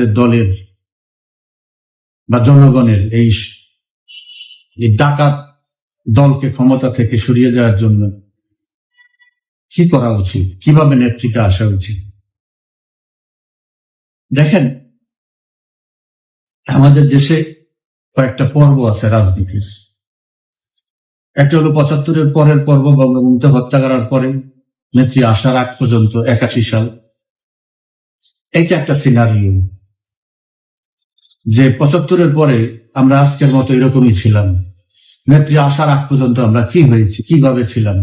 আমাদের দলের বা জনগণের এই ডাকাত দলকে ক্ষমতা থেকে সরিয়ে যাওয়ার জন্য কি করা উচিত? কীভাবে নেতৃত্বে আসা উচিত? দেখেন, আমাদের দেশে কয়েকটা পর্ব আছে রাজনীতির। একটা হলো পঁচাত্তরের পরের পর্ব বঙ্গবন্ধু হত্যা করার পরে নেত্রী আসার আগ পর্যন্ত একাশি সাল। এইটা একটা সিনারিও যে পঁচাত্তরের পরে আমরা আজকের মতো এরকমই ছিলাম। নেত্রী আসার আগ পর্যন্ত আমরা কি হয়েছি, কীভাবে ছিলাম,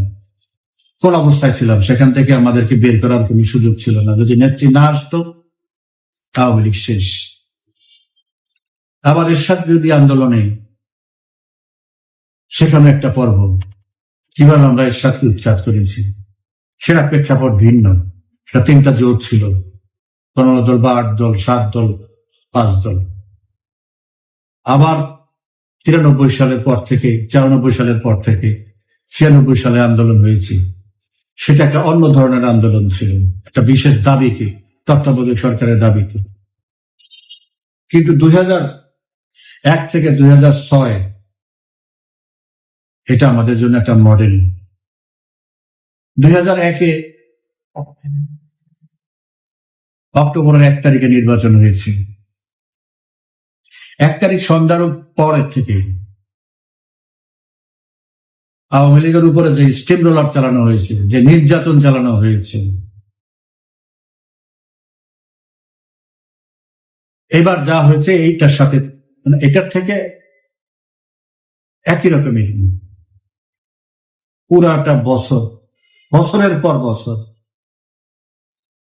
কোন অবস্থায় ছিলাম, সেখান থেকে আমাদেরকে বের করার কোনো সুযোগ ছিল না। যদি নেত্রী না আসতো আওয়ামী লীগ শেষ। আবার এরশাদ বিরোধী আন্দোলনে সেখানে একটা পর্ব, কীভাবে আমরা এরশাদকে উৎখাত করেছি সেটা প্রেক্ষাপট ভিন্ন। সেটা তিনটা জোট ছিল, পনেরো দল বা আট দল, সাত দল, পাঁচ দল। আবার তিরানব্বই সালের পর থেকে, চুরানব্বই সালের পর থেকে ছিয়ানব্বই সালে আন্দোলন হয়েছে। সেটা একটা অন্য ধরনের আন্দোলন ছিল। একটা বিশেষ দাবিকে, তত্ত্বাবধায়ক সরকারের দাবিকে। কিন্তু দুই এক থেকে দুই ছয় এটা আমাদের জন্য একটা মডেল। দুই হাজার একে অক্টোবরের এক তারিখে নির্বাচন হয়েছে। এক তারিখ সন্ধ্যার পরের থেকে আওয়ামী লীগের উপরে যে স্টিম রোলার চালানো হয়েছে, যে নির্যাতন চালানো হয়েছে, এবার যা হয়েছে এইটার সাথে মানে এটার থেকে একই রকমের পুরাটা বছর, বছরের পর বছর।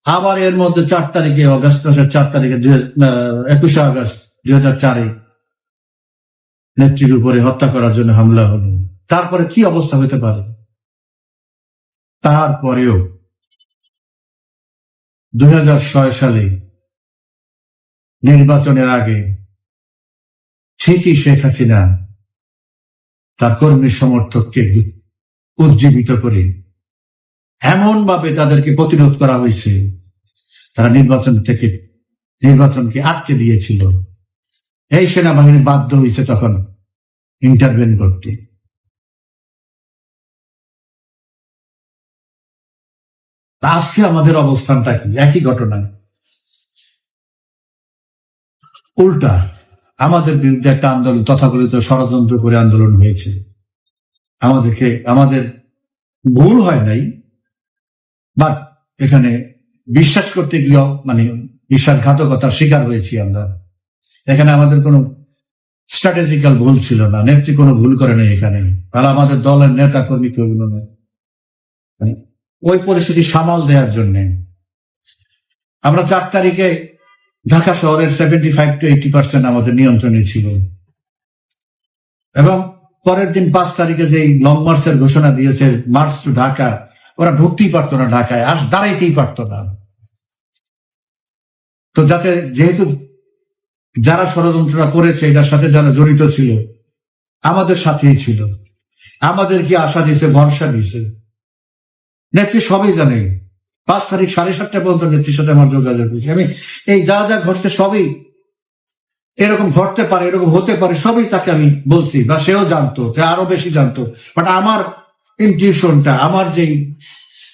আবার এর মধ্যে চার তারিখে, অগস্ট মাসের চার তারিখে একুশে আগস্ট। দুই হাজার চারে নেত্রীর উপরে হত্যা করার জন্য হামলা হলো। তারপরে কি অবস্থা হতে পারে? তারপরেও দুই হাজার ছয় সালে নির্বাচনের আগে ঠিকই শেখ হাসিনা তার কর্মী সমর্থককে উজ্জীবিত করে এমন ভাবে তাদেরকে প্রতিরোধ করা হয়েছে। তারা নির্বাচন থেকে, নির্বাচনকে আটকে দিয়েছিল। এই সেনাবাহিনী বাধ্য হয়েছে তখন ইন্টারভেন করতে। আজকে আমাদের অবস্থানটা কি? একই ঘটনা। উল্টা, আমাদের বিরুদ্ধে একটা আন্দোলন, তথাকথিত ষড়যন্ত্র করে আন্দোলন হয়েছে। আমাদেরকে, আমাদের ভুল হয় নাই, বাট এখানে বিশ্বাস করতে গিয়েও মানে বিশ্বাসঘাতকতার শিকার হয়েছি আমরা। এখানে আমাদের কোনো স্ট্র্যাটেজিক্যাল ভুল ছিল না। নেত্রী কোনো ভুল করে নাই এখানে। তাহলে আমাদের দলের নেতা কর্মী কেউ না মানে ওই পরিস্থিতি সামাল দেওয়ার জন্য। আমরা চার তারিখে ঢাকা শহরের seventy five to eighty percent আমাদের নিয়ন্ত্রণে ছিল। এবং পরের দিন পাঁচ তারিখে যে লং মার্চের ঘোষণা দিয়েছে মার্চ টু ঢাকা, ওরা ঢুকতেই পারতো না ঢাকায়, আর দাঁড়াইতেই পারতো না। তো যাতে যেহেতু যারা ষড়যন্ত্রটা করেছে, এটার সাথে যারা জড়িত ছিল, আমাদের সাথেই ছিল। আমাদেরকে আশা দিছে, ভরসা দিছে? নেত্রী সবই জানে। পাঁচ তারিখ সাড়ে সাতটা পর্যন্ত নেত্রীর সাথে আমার যোগাযোগ হয়েছে। আমি এই যা যা ঘটছে সবই এরকম ঘটতে পারে, এরকম হতে পারে, সবই তাকে আমি বলছি বা সেও জানতো আরও বেশি জানতো। বাট আমার ইনটিউশনটা আমার যেই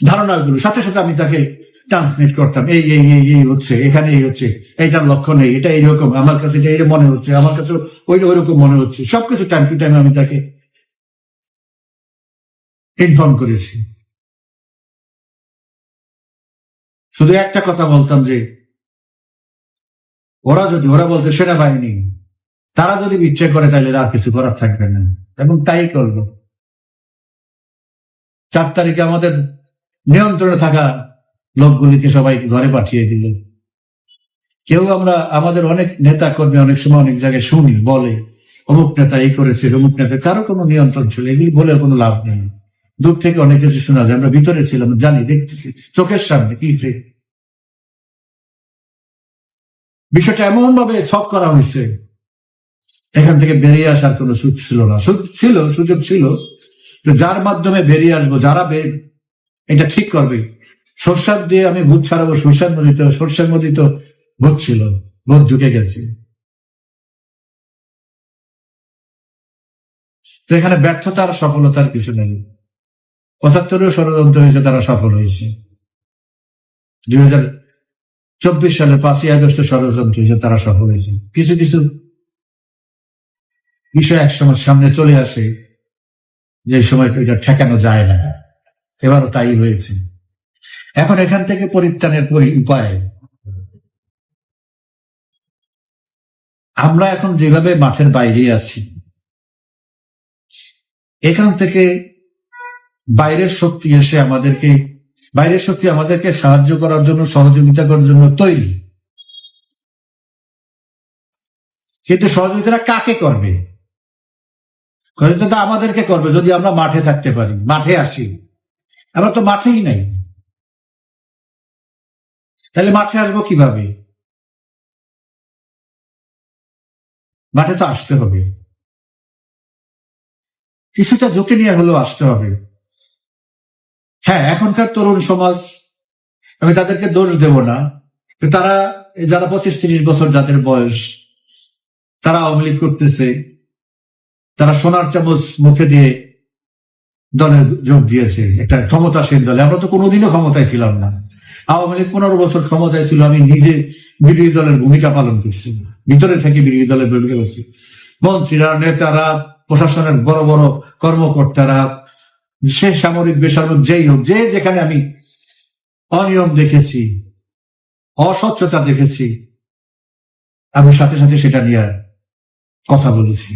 ধারণাগুলো, সাথে সাথে আমি তাকে ট্রান্সমিট করতাম, এই এই এই এই হচ্ছে, এখানে এই হচ্ছে, এইটার লক্ষ্য নেই এটা এইরকম, আমার কাছে এটা এই মনে হচ্ছে, আমার কাছে ওই, ওইরকম মনে হচ্ছে, সবকিছু টাইম টু টাইম আমি তাকে ইনফর্ম করেছি। শুধু একটা কথা বলতাম যে, ওরা যদি, ওরা বলতে সেনাবাহিনী, তারা যদি বিচ্ছেদ করে তাহলে আর কিছু করার থাকবে না, এবং তাই করল চার তারিখে আমাদের নিয়ন্ত্রণে থাকা লোকগুলিকে সবাই ঘরে পাঠিয়ে দিল কেউ আমরা, আমাদের অনেক নেতা কর্মী অনেক সময় অনেক জায়গায় শুনি, বলে, অমুক নেতা এই করেছে অমুক নেতা কারও কোনো নিয়ন্ত্রণ ছিল এগুলি বলে কোনো লাভ নেই। দূর থেকে অনেক কিছু শোনা যায়, আমরা ভিতরে ছিলাম, জানি, দেখতেছি, চোখের সামনে, কি বিষয়টা এমন ভাবে ছক করা হয়েছে, এখান থেকে বেরিয়ে আসার কোনো সুযোগ ছিল না। ছিল, সুযোগ ছিল যার মাধ্যমে বেরিয়ে আসব, যারা এটা ঠিক করবে সরষার দিয়ে আমি ভূত ছাড়াবো, সরষার নদীতে, সরষের নদী তো ভূত ছিল ভোট ঢুকে গেছে। তো এখানে ব্যর্থতার সফলতার কিছু নেই। পঁচাত্তরেও ষড়যন্ত্র হয়েছে, তারা সফল হয়েছে। দুই হাজার চব্বিশ সালে পাঁচই আগস্ট ষড়যন্ত্র হয়েছে, তারা সফল হয়েছে। কিছু কিছু বিষয় একসময় সামনে চলে আসে, যে সময় এটা ঠেকানো যায় না। এবারও তাই হয়েছে। এখন এখান থেকে পরিত্রাণের উপায়। আমরা এখন যেভাবে মাঠের বাইরে আছি, এখান থেকে বাইরের শক্তি এসে আমাদেরকে, বাইরের শক্তি আমাদেরকে সাহায্য করার জন্য, সহযোগিতা করার জন্য তৈরি। কিন্তু সহযোগিতা কাকে করবে? সহযোগিতা আমাদেরকে করবে যদি আমরা মাঠে থাকতে পারি, মাঠে আসি। আমরা তো মাঠেই নাই। তাহলে মাঠে আসব কীভাবে? মাঠে তো আসতে হবে। কিছুটা ঝুঁকি নিয়ে হলেও আসতে হবে। হ্যাঁ এখনকার তরুণ সমাজ, আমি তাদেরকে দোষ দেব না। তারা, যারা পঁচিশ, তিরিশ বছর যাদের বয়স, তারা আওয়ামী লীগ করতেছে। তারা সোনার চামচ মুখে দিয়ে দলে যোগ দিয়েছে। একটা ক্ষমতাসীন দলে। আমরা তো কোনোদিনও ক্ষমতায় ছিলাম না। আওয়ামী লীগ পনেরো বছর ক্ষমতায় ছিল, আমি নিজে বিরোধী দলের ভূমিকা পালন করছি। ভিতরে থেকে বিরোধী দলের ভূমিকা করছি। মন্ত্রীরা, নেতারা, প্রশাসনের বড় বড় কর্মকর্তারা, সে সামরিক, বেসামরিক, যেই হোক, যে যেখানে আমি অনিয়ম দেখেছি, অস্বচ্ছতা দেখেছি, আমি সাথে সাথে সেটা নিয়ে কথা বলেছি।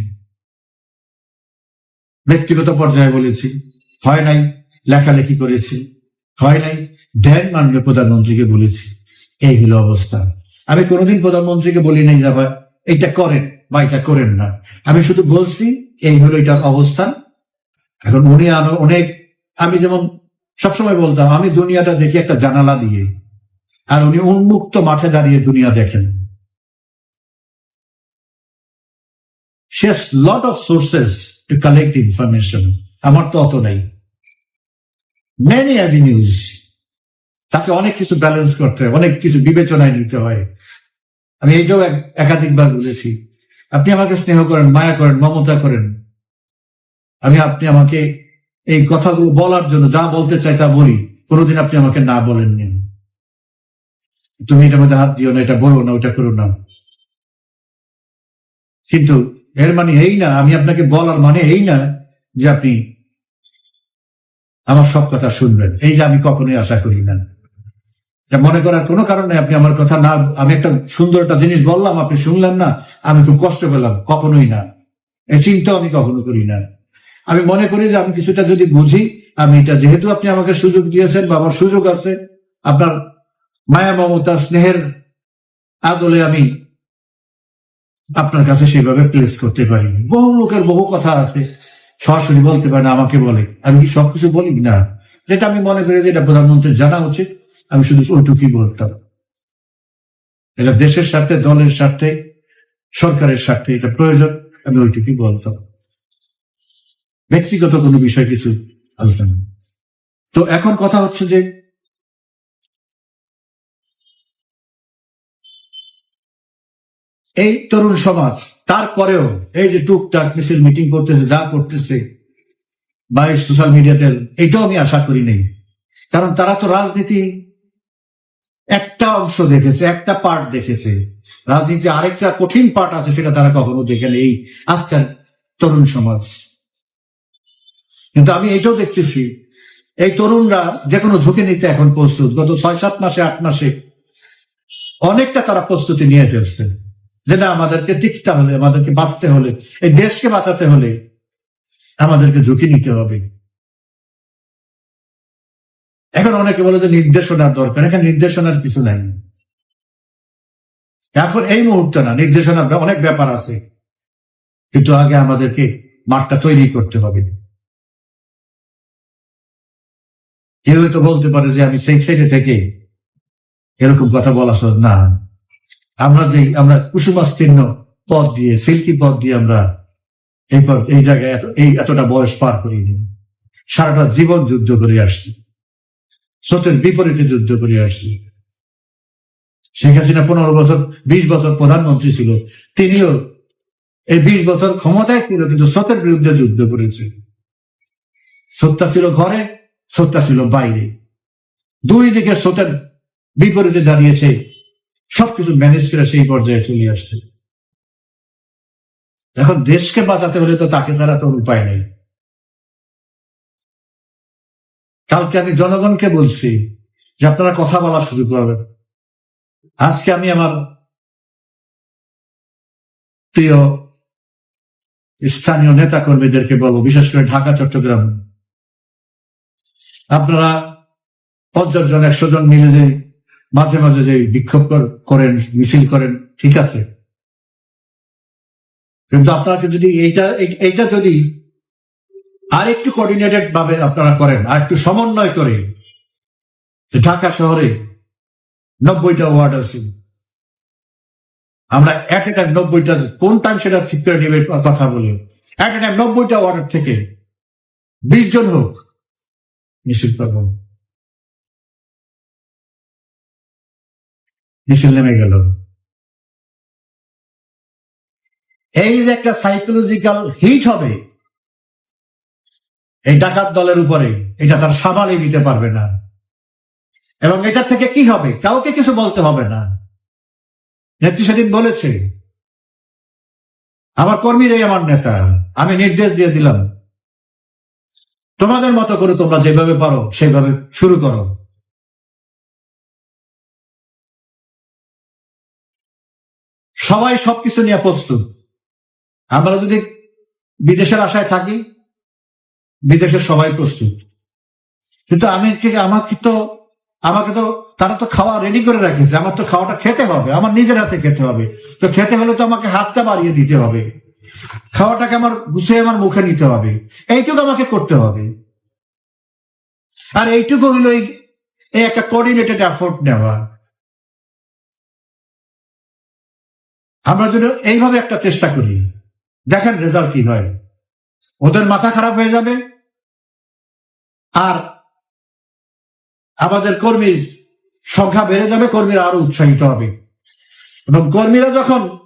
ব্যক্তিগত পর্যায়ে বলেছি, হয় নাই, লেখালেখি করেছি, হয় নাই। ধ্যান মাননীয় প্রধানমন্ত্রীকে বলেছি, এই হলো অবস্থা। আমি কোনোদিন প্রধানমন্ত্রীকে বলি নাই, যাবা, এইটা করেন বা এটা করেন না। আমি শুধু বলছি, এই হলো এটার অবস্থান এখন উনি অনেক, আমি যেমন সবসময় বলতাম, আমি দুনিয়াটা দেখি একটা জানালা দিয়ে, আর উনি উন্মুক্ত মাঠে দাঁড়িয়ে দুনিয়া দেখেন। She has lot of sources to collect. আমার তো অত নাই। মেনি অ্যাভিনিউজ তাকে অনেক কিছু ব্যালেন্স করতে হয়, অনেক কিছু বিবেচনায় নিতে হয়। আমি এইটাও এক- একাধিকবার বলেছি। আপনি আমাকে স্নেহ করেন, মায়া করেন, মমতা করেন। আমি, আপনি আমাকে এই কথাগুলো বলার জন্য যা বলতে চাই তা বলি। কোনোদিন আপনি আমাকে না বলেননি তুমি এটার মধ্যে হাত দিও না, এটা বলো না ওটা করো না। কিন্তু এর মানে এই না, আমি আপনাকে বলার মানে এই না যে আপনি আমার সব কথা শুনবেন। এই যে আমি কখনোই আশা করি না। মনে করার কোনো কারণে আপনি আমার কথা না, আমি একটা সুন্দর একটা জিনিস বললাম, আপনি শুনলেন না, আমি খুব কষ্ট পেলাম, কখনোই না। এই চিন্তা আমি কখনো করি না। আমি মনে করি যে আমি কিছুটা যদি বুঝি, আমি এটা যেহেতু আপনি আমাকে সুযোগ দিয়েছেন বা আমার সুযোগ আছে, আপনার মায়া মমতা, স্নেহের আদলে আমি আপনার কাছে সেভাবে প্লেস করতে পারি বহু লোকের বহু কথা আছে, সরাসরি বলতে পারে না, আমাকে বলে। আমি কি সবকিছু বলি? না। যেটা আমি মনে করি যে এটা প্রধানমন্ত্রীর জানা উচিত। আমি শুধু ওইটুকুই বলতাম। এটা দেশের স্বার্থে, দলের স্বার্থে, সরকারের স্বার্থে এটা প্রয়োজন, আমি ওইটুকুই বলতাম। ব্যক্তিগত কোনো বিষয় কিছু আলোচনা তো এখন কথা হচ্ছে যে, এই তরুণ সমাজ, তারপরেও এই যে টুকটাক মিছিল মিটিং করতেছে, যা করতেছে, বা সোশ্যাল মিডিয়াতে এটাও আমি আশা করি নেই। কারণ তারা তো রাজনীতি একটা অংশ দেখেছে, একটা পার্ট দেখেছে। রাজনীতি আরেকটা কঠিন পার্ট আছে, সেটা তারা কখনো দেখেন এই আজকাল তরুণ সমাজ। কিন্তু আমি এটাও দেখতেছি, এই তরুণরা যে কোনো ঝুঁকি নিতে এখন প্রস্তুত। গত ছয়, সাত মাসে, আট মাসে অনেকটা তারা প্রস্তুতি নিয়ে ফেলছে। যে না, আমাদেরকে টিকতে হলে, আমাদেরকে বাঁচতে হলে, এই দেশকে বাঁচাতে হলে আমাদেরকে ঝুঁকি নিতে হবে। এখন অনেকে বলে যে নির্দেশনার দরকার, এখানে নির্দেশনার কিছু নাই। এখন এই মুহূর্তে না, নির্দেশনার অনেক ব্যাপার আছে। কিন্তু আগে আমাদেরকে মাঠটা তৈরি করতে হবে। কেউ হয়তো বলতে পারে যে আমি সেই সাইডে থেকে এরকম কথা বলা সহজ না। আমরা যে, আমরা কুসুমাস্তীর্ণ পথ দিয়ে, সিল্কি পথ দিয়ে আমরা এই পথ, এই জায়গায় এত, এই এতটা বয়স পার করিনি। সারাটা জীবন যুদ্ধ করে আসছি। স্রোতের বিপরীতে যুদ্ধ করে আসছি। শেখ হাসিনা পনেরো বছর, বিশ বছর প্রধানমন্ত্রী ছিল। তিনিও এই বিশ বছর ক্ষমতায় ছিল, কিন্তু সত্যের বিরুদ্ধে যুদ্ধ করেছে। সত্তা ছিল ঘরে, সত্তা ছিল বাইরে। দুই দিকে সত্যের বিপরীতে দাঁড়িয়েছে, সবকিছু ম্যানেজ করে সেই পর্যায়ে চলে আসছে। এখন দেশকে বাঁচাতে হলে তো তাকে ছাড়া তো উপায় নেই। কালকে আমি জনগণকে বলছি যে আপনারা কথা বলা শুরু করবেন। আজকে আমি আমার প্রিয় স্থানীয় নেতা কর্মীদেরকে বলব, বিশেষ করে ঢাকা, চট্টগ্রাম। আপনারা পঞ্চাশ জন, একশো জন মিলে যে মাঝে মাঝে যে বিক্ষোভ করেন, মিছিল করেন, ঠিক আছে। কিন্তু আপনাকে যদি এইটা এইটা যদি আর একটু কোঅর্ডিনেটেড ভাবে আপনারা করেন আর একটু সমন্বয় করে। ঢাকা শহরে নব্বইটা ওয়ার্ড আছে। আমরা এক একটা নব্বইটা, কোন টাইম সেটা ঠিক করে নেবে কথা বলে। এক একটা নব্বইটা ওয়ার্ড থেকে বিশ জন হোক মিছিল পাবো মিছিল নেমে গেল। এই যে একটা সাইকোলজিক্যাল হিট হবে এই ডাকাত দলের উপরে এটা তার সামালে দিতে পারবে না। এবং এটার থেকে কি হবে? কাউকে কিছু বলতে হবে না। নেত্রী সেদিন বলেছে, আমার কর্মীরাই আমার নেতা, আমি নির্দেশ দিয়ে দিলাম। তোমাদের মতো করে তোমরা যেভাবে পারো সেভাবে শুরু করো। সবাই সবকিছু নিয়ে প্রস্তুত। আমরা যদি বিদেশের আশায় থাকি বিদেশের সবাই প্রস্তুত। কিন্তু আমি আমাকে তো আমাকে তো, তারা তো খাওয়া রেডি করে রাখেছে। আমার তো খাওয়াটা খেতে হবে, আমার নিজের হাতে খেতে হবে। তো খেতে হলে তো আমাকে হাতটা বাড়িয়ে দিতে হবে। খাওয়াটাকে আমার গুছিয়ে আমার মুখে নিতে হবে। এইটুকু আমাকে করতে হবে। আর এইটুকু হলো এই একটা কোঅর্ডিনেটেড এফোর্ট নেওয়া। আমরা যদি এইভাবে একটা চেষ্টা করি। দেখেন রেজাল্ট কি হয়। ওদের মাথা খারাপ হয়ে যাবে? আর আমাদের কর্মীর সংখ্যা বেড়ে যাবে, কর্মীরা আরও উৎসাহিত হবে। এবং কর্মীরা যখন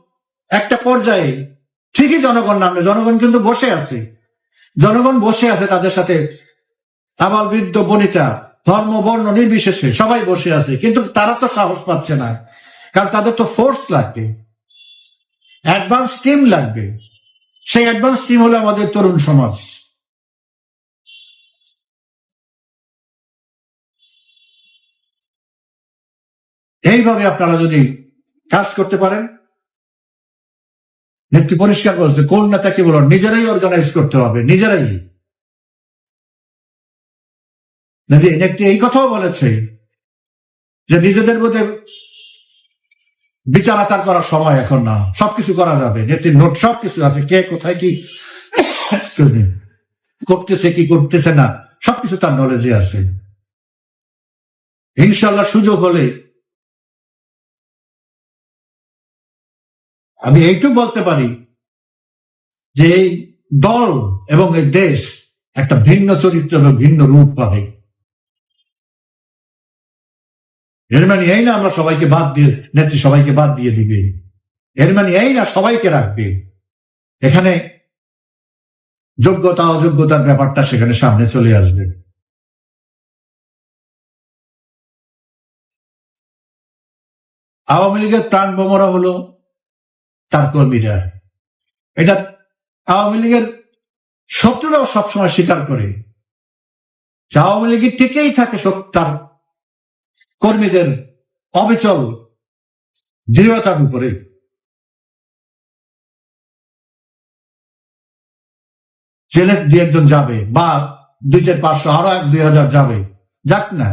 একটা পর্যায়ে, ঠিকই জনগণ নামবে জনগণ কিন্তু বসে আছে। জনগণ বসে আছে তাদের সাথে। আবার বৃদ্ধ, বনিতা, ধর্ম, বর্ণ, নির্বিশেষে সবাই বসে আছে, কিন্তু তারা তো সাহস পাচ্ছে না। কারণ তাদের তো ফোর্স লাগবে। অ্যাডভান্স টিম লাগবে। সেই অ্যাডভান্স টিম হলো আমাদের তরুণ সমাজ। এইভাবে আপনারা যদি কাজ করতে পারেন নেত্রী পরিষ্কার করেছে কোন নেতা কি বলো নিজেরাই অর্গানাইজ করতে হবে, নিজেরাই। নেত্রী- এই কথাও বলেছে যে নিজেদের মধ্যে বিচার আচার করার সময় এখন না। সবকিছু করা যাবে। নেত্রীর নোট সবকিছু আছে। কে কোথায় কি করতেছে কি করতেছে না, সবকিছু তার নলেজে আছে। ইনশাল্লাহ সুযোগ হলে আমি এইটুকু বলতে পারি যে এই দল এবং এই দেশ একটা ভিন্ন চরিত্র এবং ভিন্ন রূপ পাবে। এর মানে এই না আমরা সবাইকে বাদ দিয়ে, নেত্রী সবাইকে বাদ দিয়ে দিবে। এর মানে এই না সবাইকে রাখবে। এখানে যোগ্যতা, অযোগ্যতার ব্যাপারটা সেখানে সামনে চলে আসবে। আওয়ামী লীগের প্রাণ বোমরা হলো তার কর্মীরা। এটা আওয়ামী লীগের শত্রুরাও সবসময় স্বীকার করে। আওয়ামী লীগের টিকেই থাকে তার কর্মীদের অবিচল দৃঢ়তার উপরে। জেলে দুই একজন যাবে বা দুই চার পাঁচশো, আরও এক দুই হাজার যাবে। যাক না।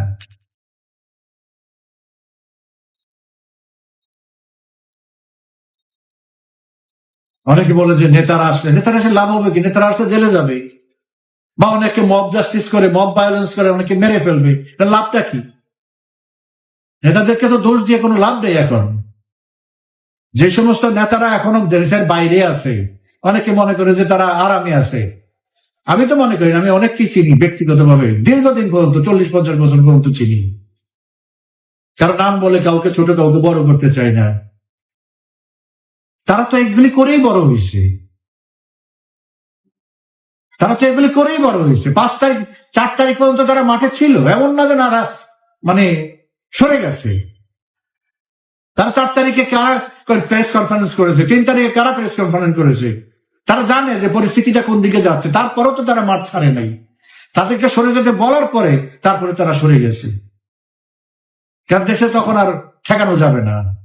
অনেকে বলে যে নেতারা আসলে নেতারা আসলে লাভ হবে কি? নেতারা আসলে জেলে যাবে। বা অনেকে মব জাস্টিস করে মব ভায়োলেন্স করে অনেকে মেরে ফেলবে। লাভটা কি? নেতাদেরকে তো দোষ দিয়ে কোনো লাভ নেই এখন। যে সমস্ত নেতারা এখনও দেশের বাইরে আছে অনেকে মনে করে যে তারা আরামে আছে। আমি তো মনে করি না, আমি অনেককে চিনি ব্যক্তিগতভাবে। দীর্ঘদিন পর্যন্ত চল্লিশ পঞ্চাশ বছর পর্যন্ত চিনি। কারও নাম বলে কাউকে ছোট কাউকে বড় করতে চায় না। তারা তো এগুলি করেই বড় হয়েছে। তারা তো এগুলি করেই বড় হয়েছে। পাঁচ তারিখ চার তারিখ পর্যন্ত তারা মাঠে ছিল। এমন না যে না মানে সরে গেছে। তারা চার তারিখে কারা প্রেস কনফারেন্স করেছে? তিন তারিখে কারা প্রেস কনফারেন্স করেছে? তারা জানে যে পরিস্থিতিটা কোন দিকে যাচ্ছে। তারপরেও তো তারা মাঠ ছাড়ে নাই। তাদেরকে সরে যেতে বলার পরে তারপরে তারা সরে গেছে। কারণ দেশে তখন আর ঠেকানো যাবে না।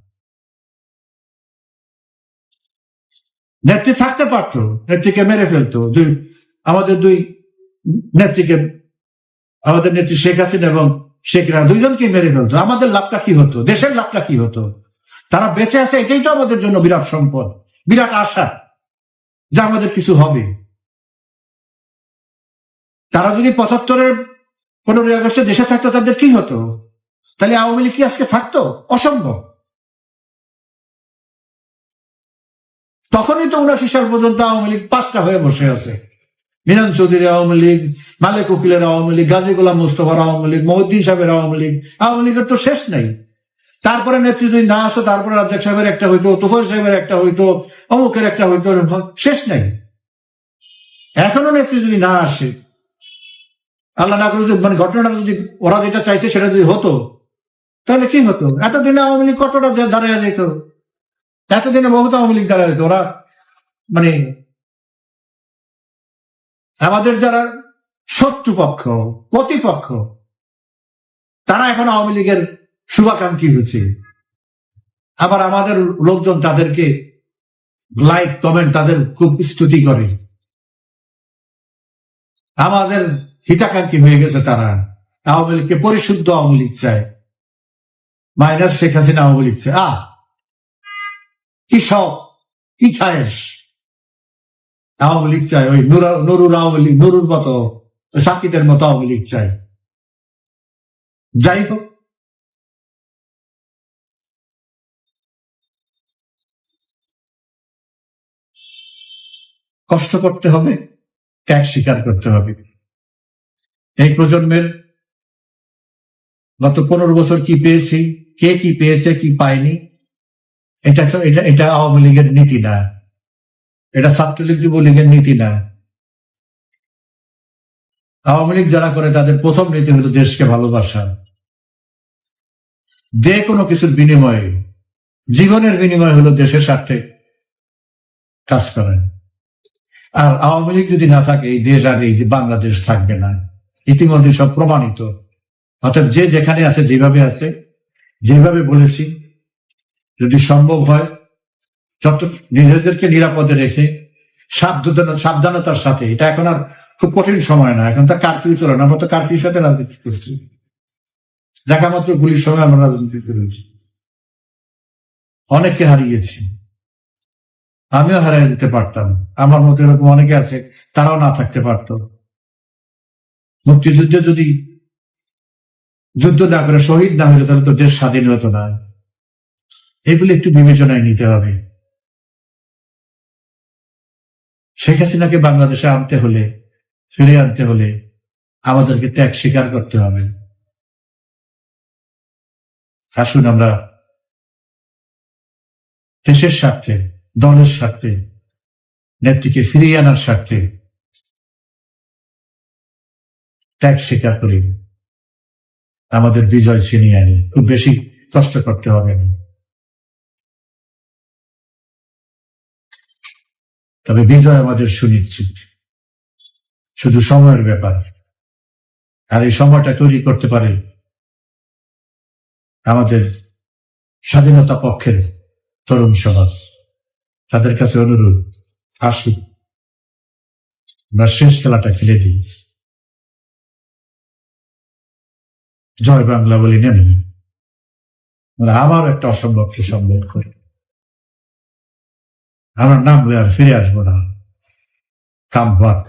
নেত্রী থাকতে পারতো, নেত্রীকে মেরে ফেলতো। দুই আমাদের দুই নেত্রীকে আমাদের নেত্রী শেখ হাসিনা এবং শেখ রানা দুইজনকে মেরে ফেলতো। আমাদের লাভটা কি হতো? দেশের লাভটা কি হতো? তারা বেঁচে আছে, এটাই তো আমাদের জন্য বিরাট সম্পদ, বিরাট আশা যে আমাদের কিছু হবে। তারা যদি পঁচাত্তরের পনেরোই আগস্টে দেশে থাকতো, তাদের কি হতো? তাহলে আওয়ামী লীগ কি আজকে থাকতো? অসম্ভব। তখনই তো উনাশি সাল পর্যন্ত আওয়ামী লীগ পাঁচটা হয়ে বসে আছে। মিনান চৌধুরী আওয়ামী লীগ মালেক উকিলের আওয়ামী লীগ গাজী গোলাম মুস্তফার আওয়ামী লীগ মহিদ্দিন সাহেবের আওয়ামী লীগ আওয়ামী লীগের তো শেষ নাই। তারপরে যদি না আসো, তারপরে রাজ্জাক সাহেবের একটা হইতো তুফর সাহেবের একটা হইতো, অমুকের একটা হইতো শেষ নাই। এখনও নেত্রী যদি না আসে, আল্লাহ না করে মানে ঘটনাটা যদি ওরা যেটা চাইছে সেটা যদি হতো, তাহলে কি হতো? এতদিনে আওয়ামী লীগ কতটা দাঁড়ায় যেত এতদিনে বহুত আওয়ামী লীগ দাঁড়ায় যেত ওরা মানে আমাদের যারা শত্রুপক্ষ, প্রতিপক্ষ, তারা এখন আওয়ামী লীগের শুভাকাঙ্ক্ষী হয়েছে। আবার আমাদের লোকজন তাদেরকে লাইক, কমেন্ট, তাদের খুব স্তুতি করে। আমাদের হিতাকাঙ্ক্ষী হয়ে গেছে তারা। আওয়ামী লীগকে পরিশুদ্ধ আওয়ামী লীগ চায়। মাইনাস শেখ হাসিনা আওয়ামী লীগ চায়। আহ! কি সব কি খায়েস? আওয়ামী লীগ চায় ওই নুরা- নুরুর আওয়ামী লীগ নুরুর মতো সাকিদের মতো আওয়ামী লীগ চায় যাই হোক। কষ্ট করতে হবে, ত্যাগ স্বীকার করতে হবে। এই প্রজন্মের গত পনেরো বছর কি পেয়েছি, কে কি পেয়েছে, কি পায়নি, এটা তো, এটা এটা আওয়ামী লীগের নীতি না। এটা ছাত্রলীগ যুবলীগের নীতি না। আওয়ামী লীগ যারা করে, তাদের প্রথম নীতি হলো দেশকে ভালোবাসা। যে কোনো কিছুর বিনিময়ে, জীবনের বিনিময় হলো দেশের স্বার্থে কাজ করেন আর আওয়ামী লীগ যদি না থাকে, এই দেশ আর এই বাংলাদেশ থাকবে না। ইতিমধ্যে সব প্রমাণিত। অর্থাৎ যে যেখানে আছে, যেভাবে আছে, যেভাবে বলেছি, যদি সম্ভব হয় যত নিজেদেরকে নিরাপদে রেখে সাবধান, সাবধানতার সাথে, এটা এখন আর খুব কঠিন সময় না, এখন তো কারফিউ চলে না, আমরা তো কারফিউর সাথে রাজনীতি করছি। দেখা মাত্র গুলির সময় আমরা রাজনীতি করেছি। অনেককে হারিয়েছি। আমিও হারিয়ে দিতে পারতাম। আমার মতো এরকম অনেকে আছে, তারাও না থাকতে পারত। মুক্তিযুদ্ধে যদি যুদ্ধ না করে শহীদ না হলে তাহলে তো দেশ স্বাধীন হতো না। এগুলি একটু বিবেচনায় নিতে হবে। শেখ হাসিনাকে বাংলাদেশে আনতে হলে, ফিরে আনতে হলে আমাদেরকে ত্যাগ স্বীকার করতে হবে। আসুন আমরা দেশের স্বার্থে, দলের স্বার্থে, নেত্রীকে ফিরিয়ে আনার স্বার্থে ত্যাগ স্বীকার করি। আমাদের বিজয় ছিনিয়ে আনি। খুব বেশি কষ্ট করতে হবে না। তবে বিজয় আমাদের সুনিশ্চিত। শুধু সময়ের ব্যাপার। আর এই সময়টা তৈরি করতে পারে আমাদের স্বাধীনতা পক্ষের তরুণ সমাজ। তাদের কাছে অনুরোধ আসুক আমরা শেষ খেলাটা খেলে দিই। জয় বাংলা বলি নেন আমরা আবার একটা অসম্ভবকে সম্ভব করি। আমার নাম ফিরে আসব না। কাম ভাত